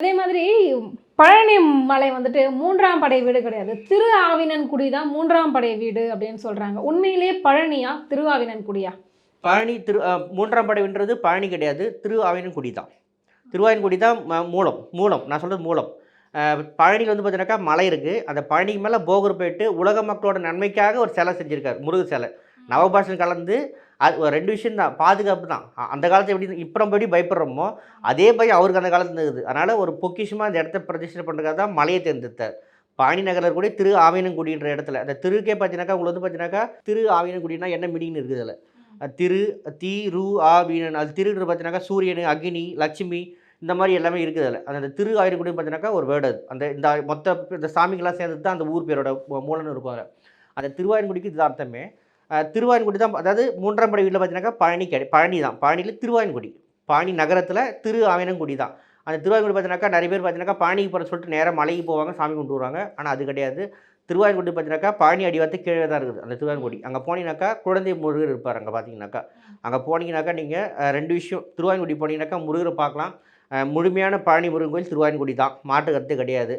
அதே மாதிரி பழனி மலை வந்துட்டு மூன்றாம் படை வீடு கிடையாது. திரு ஆவினன்குடி தான் மூன்றாம் படை வீடு அப்படின்னு சொல்றாங்க. உண்மையிலேயே பழனியா திரு ஆவினன்குடியா பழனி திரு மூன்றாம் படைன்றது பழனி கிடையாது. திரு ஆவினன்குடி தான். திருவாயன்குடி தான் ம- மூலம் மூலம். நான் சொல்கிறது மூலம். பழனியில் வந்து பார்த்தீங்கன்னாக்கா மலை இருக்குது அந்த பழனிக்கு மேலே போகர் போயிட்டு உலக மக்களோட நன்மைக்காக ஒரு சிலை செஞ்சுருக்கார். முருக சிலை. நவபாஷன் கலந்து அது ஒரு ரெண்டு விஷயம் தான் பாதுகாப்பு தான் அந்த காலத்தை எப்படி இப்போ நம்ம எப்படி பயப்படுறோமோ அதே பயம் அவருக்கு அந்த காலத்தில் இருந்தது. அதனால் ஒரு பொக்கிஷமாக அந்த இடத்த பிரதிஷ்டை பண்ணுறதுக்காக தான் மலையை தேர்ந்தெடுத்தார். பாணி நகரில் கூட திரு ஆவினங்குடின்ற இடத்துல அந்த திருக்கே பார்த்தீங்கன்னாக்கா உங்களுக்கு வந்து பார்த்தீங்கன்னாக்கா திரு ஆவினங்குடினா என்ன மீனிங் இருக்குது அதில்? திரு தி ரு ஆவீனன் அது திருன்ற பார்த்தீங்கன்னாக்கா சூரியன் அக்னி லட்சுமி இந்த மாதிரி எல்லாமே இருக்குது அதில். அந்த திரு ஆயிரக்குடி பார்த்தீங்கன்னாக்கா ஒரு வேர்டு அது. அந்த இந்த மொத்த இந்த சாமிங்கெல்லாம் சேர்ந்து தான் அந்த ஊர் பேரோட மூலன்னு மூலம்னு இருக்கும் அதில். அந்த திருவாயன்குடிக்கு இது அர்த்தமே. திருவாயன்குடி தான் அதாவது மூன்றாம் படை வீட்டில் பார்த்தீங்கன்னாக்கா பழனி கிடை பழனி தான். பழனியில் திருவாயன்குடி பழனி நகரத்தில் திரு ஆவினங்குடி தான். அந்த திருவாயன்குடி பார்த்தீங்கன்னாக்கா நிறைய பேர் பார்த்தீங்கன்னாக்கா பழனிக்கு போகிற சொல்லிட்டு நேராக மலைக்கு போவாங்க சாமி கொண்டு வருவாங்க. ஆனால் அது கிடையாது. திருவாயன்குடி பார்த்தீங்கன்னாக்கா பழனி அடிவாரத்து கீழே தான் இருக்குது அந்த திருவாயன்குடி அங்கே போனீங்கன்னாக்கா குழந்தை முருகர் இருப்பார் அங்கே பார்த்தீங்கன்னாக்கா. அங்கே போனீங்கன்னாக்கா நீங்கள் ரெண்டு விஷயம் திருவாயன்குடி போனீங்கன்னாக்கா முருகரை பார்க்கலாம். முழுமையான பழனி முருகன் கோயில் திருவாயன்குடி தான். மாட்டு கருத்து கிடையாது.